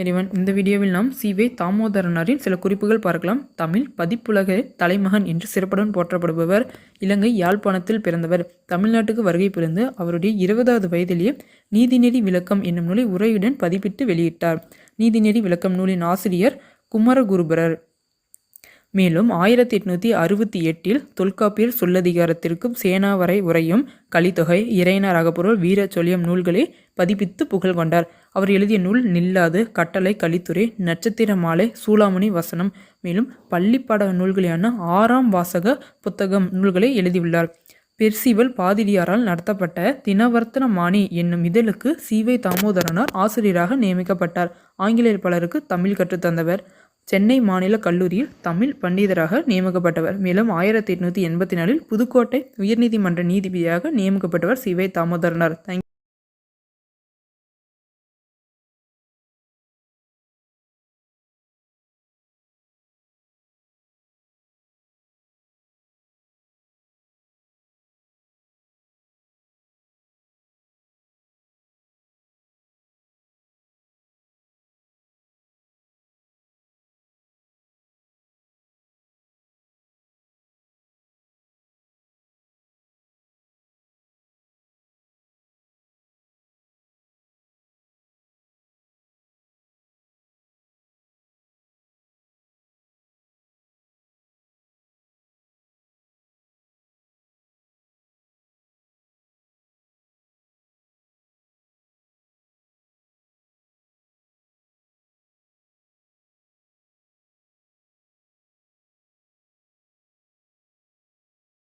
இறைவன் இந்த வீடியோவில் நாம் சிவே தாமோதரனாரின் சில குறிப்புகள் பார்க்கலாம். தமிழ் பதிப்புலக தலைமகன் என்று சிறப்புடன் போற்றப்படுபவர் இலங்கை யாழ்ப்பாணத்தில் பிறந்தவர். தமிழ்நாட்டுக்கு வருகை புரிந்து அவருடைய இருபதாவது வயதிலேயே நீதிநெறி விளக்கம் என்னும் நூலை உரையுடன் பதிப்பிட்டு வெளியிட்டார். நீதிநெறி விளக்கம் நூலின் ஆசிரியர் குமரகுருபரர். மேலும் ஆயிரத்தி எட்நூற்றி அறுபத்தி எட்டில் தொல்காப்பியர் சொல்லதிகாரத்திற்கும் சேனாவரை உரையும் கலித்தொகை இறையனார் அகப்பொருள் வீர சொல்லியம் நூல்களை பதிப்பித்து புகழ் கொண்டார். அவர் எழுதிய நூல் நில்லாது கட்டளை கலித்துறை நட்சத்திர மாலை சூளாமணி வசனம். மேலும் பள்ளிப்பாட நூல்களான ஆறாம் வாசக புத்தகம் நூல்களை எழுதியுள்ளார். பெர்சிவல் பாதிரியாரால் நடத்தப்பட்ட தினவர்த்தனமானி என்னும் இதழுக்கு சீவை தாமோதரனார் ஆசிரியராக நியமிக்கப்பட்டார். ஆங்கிலேயர் பலருக்கு தமிழ் கற்றுத்தந்தவர். சென்னை மாநில கல்லூரியில் தமிழ் பண்டிதராக நியமிக்கப்பட்டவர். மேலும் ஆயிரத்தி எட்நூற்றி எண்பத்தி நாலில் புதுக்கோட்டை உயர்நீதிமன்ற நீதிபதியாக நியமிக்கப்பட்டவர் சிவை தாமோதரனார். தேங்க்